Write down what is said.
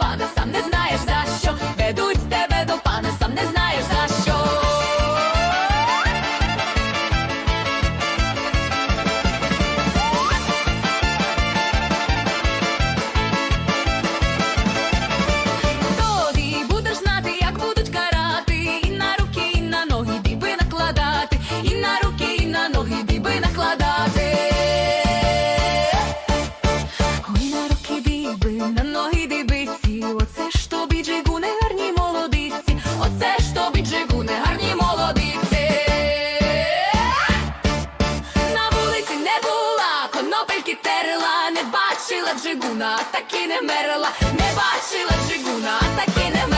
Пане, сам не знаєш за що. Ведуть тебе до пана, сам не знаєш за що. Будеш знати, як будуть карати, і на руки, на ноги діби накладати, і на руки, на ноги діби накладати. Ой, на руки діби, на ноги. не була, конопельки терла, не бачила джигуна, так і не мерла, не бачила джигуна, так і не мерла.